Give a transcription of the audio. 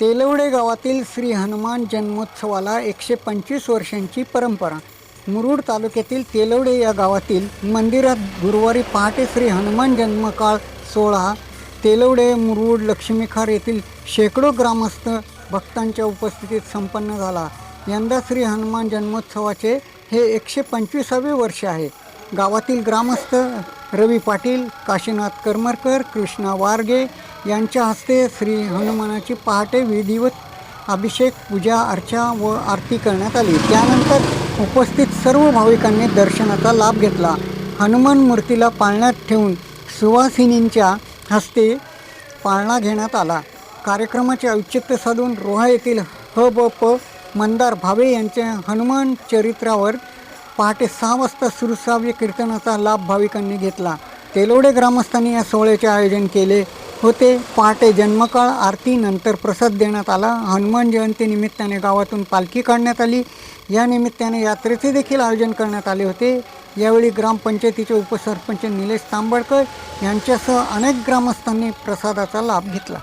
तेलवडे गावातील श्री हनुमान जन्मोत्सवाला एकशे पंचवीस वर्षांची परंपरा. मुरुड तालुक्यातील तेलवडे या गावातील मंदिरात गुरुवारी पहाटे श्री हनुमान जन्मकाळ सोहळा तेलवडे मुरुड लक्ष्मीखार येथील शेकडो ग्रामस्थ भक्तांच्या उपस्थितीत संपन्न झाला. यंदा श्री हनुमान जन्मोत्सवाचे हे एकशे पंचवीसावे वर्ष आहे. गावातील ग्रामस्थ रवी पाटील काशीनाथ करमरकर कृष्णा वारगे यांच्या हस्ते श्री हनुमानाची पहाटे विधिवत अभिषेक पूजा अर्चा व आरती करण्यात आली. त्यानंतर उपस्थित सर्व भाविकांनी दर्शनाचा लाभ घेतला. हनुमान मूर्तीला पाळण्यात ठेवून सुवासिनींच्या हस्ते पाळणा घेण्यात आला. कार्यक्रमाचे औचित्य साधून रोहा येथील ह ब प मंदार भावे यांच्या हनुमान चरित्रावर पहाटे सहा वाजता सुरुसाव्य कीर्तनाचा लाभ भाविकांनी घेतला. तेलोडे ग्रामस्थांनी या सोहळ्याचे आयोजन केले. होते. पहाटे जन्मकाळ आरती नंतर प्रसाद देण्यात आला. हनुमान जयंती निमित्ताने गावातून पालखी काढण्यात आली. या निमित्ताने यात्रेचे देखील आयोजन करण्यात आले होते. यावेळी ग्रामपंचायतीचे उपसरपंच निलेश तांबडकर यांच्यासह अनेक ग्रामस्थांनी प्रसादाचा लाभ घेतला.